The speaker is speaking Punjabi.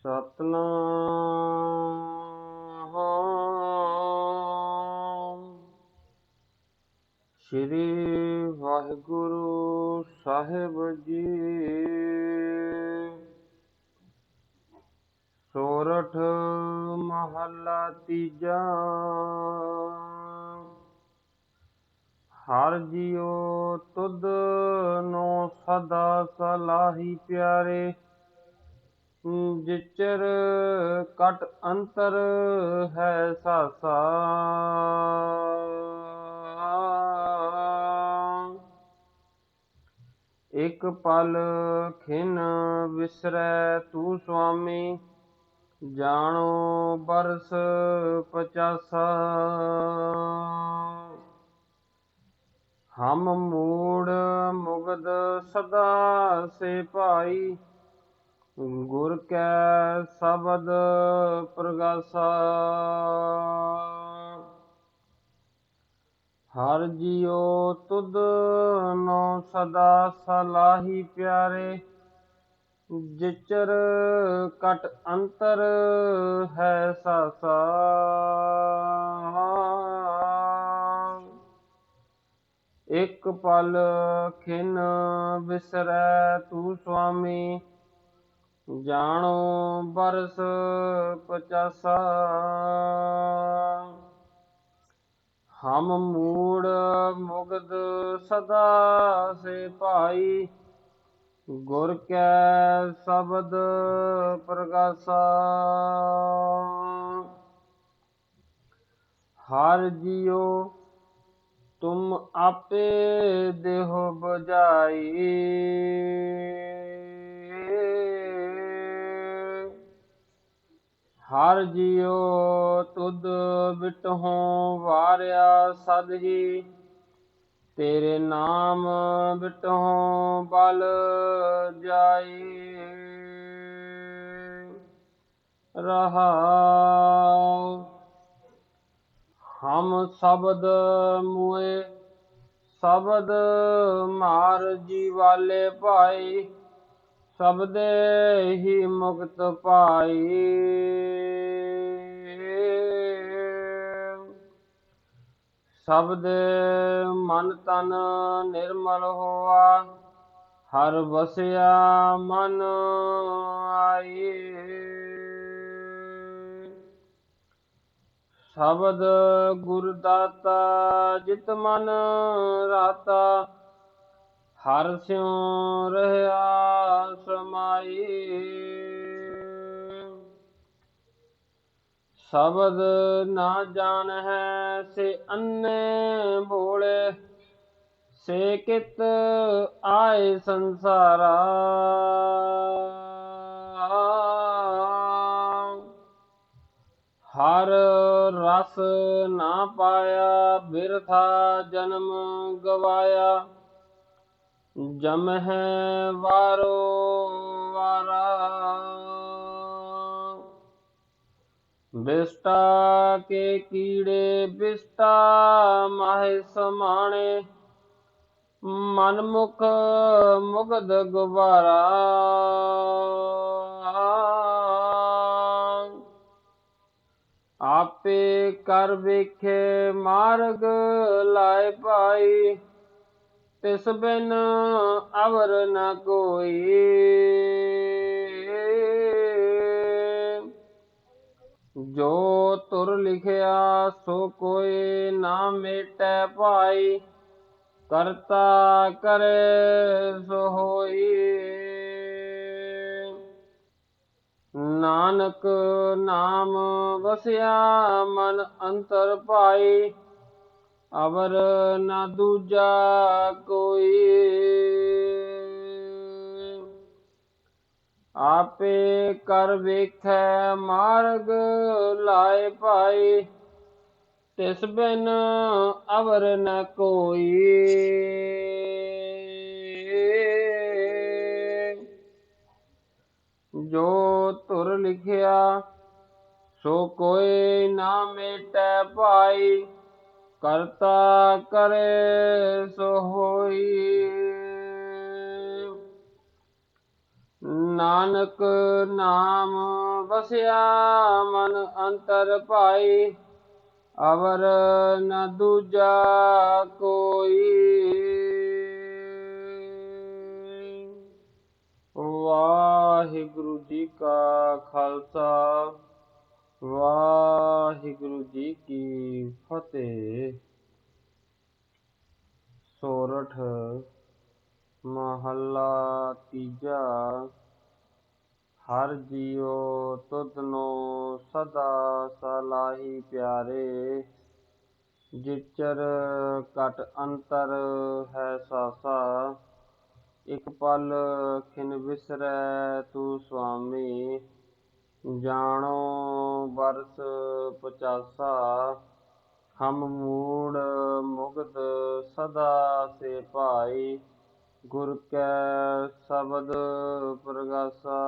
ਸਤਨਾਮ। ਸ੍ਰੀ ਵਾਹਿਗੁਰੂ ਸਾਹਿਬ ਜੀ। ਸੋਰਠ ਮਹੱਲਾ ਤੀਜਾ। ਹਰ ਜਿਉ ਤੁਧ ਨੋ ਸਦਾ ਸਲਾਹੀ ਪਿਆਰੇ। ਜਿਚਰ ਕਟ ਅੰਤਰ ਹੈ ਸਾਸਾ। ਇਕ ਪਲ ਖਿਨ ਵਿਸਰੈ ਤੂ ਸੁਆਮੀ, ਜਾਣੋ ਬਰਸ ਪਚਾਸਾ। ਹਮ ਮੂੜ ਮੁਗਦ ਸਦਾ ਸੇ ਭਾਈ ਗੁਰ ਕੈ ਸ਼ਬਦ ਪ੍ਰਗਾਸਾ। ਹਰ ਜਿਉ ਤੁਧ ਨੋ ਸਦਾ ਸਲਾਹੀ ਪਿਆਰੇ। ਜਿਚਰ ਕਟ ਅੰਤਰ ਹੈ ਸਾਸਾ। ਇਕ ਪਲ ਖਿਨ ਵਿਸਰੈ ਤੂ ਸੁਆਮੀ। ਜਾਣੋ ਬਰਸ ਪਚਾਸਾ। ਹਮ ਮੂੜ ਮੁਗਦ ਸਦਾ ਸੇ ਭਾਈ, ਗੁਰ ਕੈ ਸ਼ਬਦ ਪ੍ਰਗਾਸਾ। ਹਰ ਜਿਉ ਤੁਮ ਆਪੇ ਦੇਹੁ ਬਜਾਈ ਹਰ ਜਿਉ ਤੁਧ ਬਿਟਹੋਂ ਵਾਰਿਆ ਸਦ ਹੀ ਤੇਰੇ ਨਾਮ ਬਿਟਹੋਂ ਬਲ ਜਾਈ। ਰਹਾਉ। ਹਮ ਸ਼ਬਦ ਮੁਏ, ਸ਼ਬਦ ਮਾਰ ਜੀ ਵਾਲੇ ਭਾਈ। ਸ਼ਬਦੇ ਹੀ ਮੁਕਤ ਪਾਈ ਸ਼ਬਦ ਮਨ ਤਨ ਨਿਰਮਲ ਹੋਆ, ਹਰ ਵਸਿਆ ਮਨ ਆਈ। ਸ਼ਬਦ ਗੁਰ ਦਾਤਾ ਜਿਤ ਮਨ ਰਾਤਾ ਹਰ ਸਿਉ ਰਹਾ ਸਮਾਈ। ਸ਼ਬਦ ਨਾ ਜਾਣ ਹੈ ਸੇ ਅੰਨੇ ਭੋਲੇ ਸੇ ਕਿਤ ਆਏ ਸੰਸਾਰਾ। ਹਰ ਰਸ ਨਾ ਪਾਇਆ, ਬਿਰਥਾ ਜਨਮ ਗਵਾਇਆ। ਜਮ ਵਾਰੋ ਵਾਰਾ। ਬਿਸਟਾ ਕੇ ਕੀੜੇ, ਬਿਸਟਾ ਮਾਹਿ ਸਮਾਣੇ। ਮਨਮੁਖ ਮੁਗਦ ਗੁਬਾਰਾ। ਆਪੇ ਕਰ ਵੇਖੇ ਮਾਰਗ ਲਾਇ ਪਾਈ ਤਿਸ ਬਿਨ ਅਵਰ ਨ ਕੋਈ। ਜੋ ਤੁਰ ਲਿਖਿਆ, ਸੋ ਕੋਈ ਨਾ ਮੇਟੈ ਭਾਈ। ਕਰਤਾ ਕਰੇ ਸੋ ਹੋਈ। ਨਾਨਕ ਨਾਮ ਵਸਿਆ ਮਨ ਅੰਤਰ ਭਾਈ ਅਵਰ ਨਾ ਦੂਜਾ ਕੋਈ। ਆਪੇ ਕਰ ਵੇਖੈ ਮਾਰਗ ਲਾਏ ਭਾਈ, ਤਿਸ ਬਿਨ ਅਵਰ ਨ ਕੋਈ। ਜੋ ਤੁਰ ਲਿਖਿਆ, ਸੋ ਕੋਈ ਨਾ ਮੇਟੈ ਭਾਈ। ਕਰਤਾ ਕਰੇ ਸੋ ਹੋਈ ਨਾਨਕ ਨਾਮ ਵਸਿਆ ਮਨ ਅੰਤਰ ਭਾਈ, ਅਵਰ ਨ ਦੂਜਾ ਕੋਈ। ਵਾਹਿਗੁਰੂ ਜੀ ਕਾ ਖਾਲਸਾ, ਵਾਹਿਗੁਰੂ ਜੀ ਕੀ ਫਤਿਹ। ਸੋਰਠ ਮਹੱਲਾ ਤੀਜਾ। ਹਰ ਜੀਉ ਤੁਧਨੋ ਸਦਾ ਸਲਾਹੀ ਪਿਆਰੇ। ਜਿਚਰ ਘਟ ਅੰਤਰ ਹੈ ਸਾਸਾ, ਇਕ ਪਲ ਖਿਨ ਵਿਸਰੈ ਤੂ ਸੁਆਮੀ। ਜਾਣੋ ਬਰਸ ਪਚਾਸਾ, ਹਮ ਮੂੜ ਸਦਾ ਸੇ ਭਾਈ। ਗੁਰ ਕੈ ਸ਼ਬਦ ਪ੍ਰਗਾਸਾ।